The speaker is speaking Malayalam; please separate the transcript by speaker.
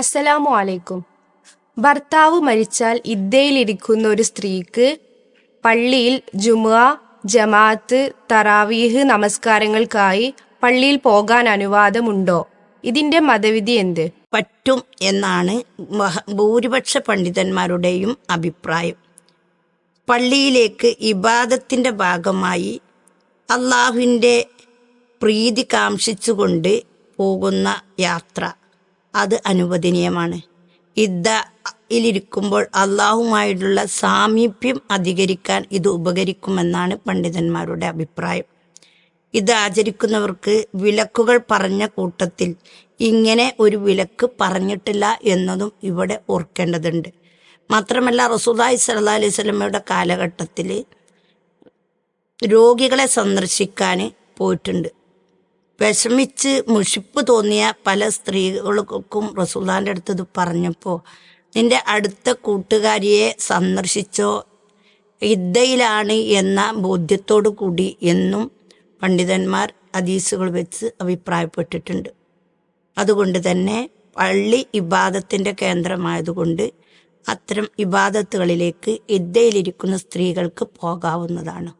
Speaker 1: അസ്സലാമു അലൈക്കും. ഭർത്താവ് മരിച്ചാൽ ഇദ്ദയിലിരിക്കുന്ന ഒരു സ്ത്രീക്ക് പള്ളിയിൽ ജുമുഅ ജമാഅത്ത് തറാവീഹ് നമസ്കാരങ്ങൾക്കായി പള്ളിയിൽ പോകാൻ അനുവാദമുണ്ടോ? ഇതിന്റെ മതവിധി എന്ത്?
Speaker 2: പറ്റും എന്നാണ് ഭൂരിപക്ഷ പണ്ഡിതന്മാരുടെയും അഭിപ്രായം. പള്ളിയിലേക്ക് ഇബാദത്തിന്റെ ഭാഗമായി അള്ളാഹുവിന്റെ പ്രീതി കാംക്ഷിച്ചുകൊണ്ട് പോകുന്ന യാത്ര. അത് അനുവദനീയമാണ്. ഇദ്ദ ഇദ്ദയിലിരിക്കുമ്പോൾ അള്ളാഹുമായിട്ടുള്ള സാമീപ്യം അധികരിക്കാൻ ഇത് ഉപകരിക്കുമെന്നാണ് പണ്ഡിതന്മാരുടെ അഭിപ്രായം. ഇത് ആചരിക്കുന്നവർക്ക് വിലക്കുകൾ പറഞ്ഞ കൂട്ടത്തിൽ ഇങ്ങനെ ഒരു വിലക്ക് പറഞ്ഞിട്ടില്ല എന്നതും ഇവിടെ ഓർക്കേണ്ടതുണ്ട്. മാത്രമല്ല റസൂദായി സല്ലാ അലൈഹി സ്വലമയുടെ കാലഘട്ടത്തിൽ രോഗികളെ സന്ദർശിക്കാൻ പോയിട്ടുണ്ട്. വിഷമിച്ച് മുഷിപ്പ് തോന്നിയ പല സ്ത്രീകൾക്കും റസൂദാന്റെ അടുത്ത് ഇത് പറഞ്ഞപ്പോൾ നിന്റെ അടുത്ത കൂട്ടുകാരിയെ സന്ദർശിച്ചോ? ഇദ്ദയിലാണ് എന്ന ബോധ്യത്തോടു കൂടി എന്നും പണ്ഡിതന്മാർ ഹദീസുകൾ വെച്ച് അഭിപ്രായപ്പെട്ടിട്ടുണ്ട്. അതുകൊണ്ട് തന്നെ പള്ളി ഇബാദത്തിന്റെ കേന്ദ്രമായതുകൊണ്ട് അത്തരം ഇബാദത്തുകളിലേക്ക് ഇദ്ദയിലിരിക്കുന്ന സ്ത്രീകൾക്ക് പോകാവുന്നതാണ്.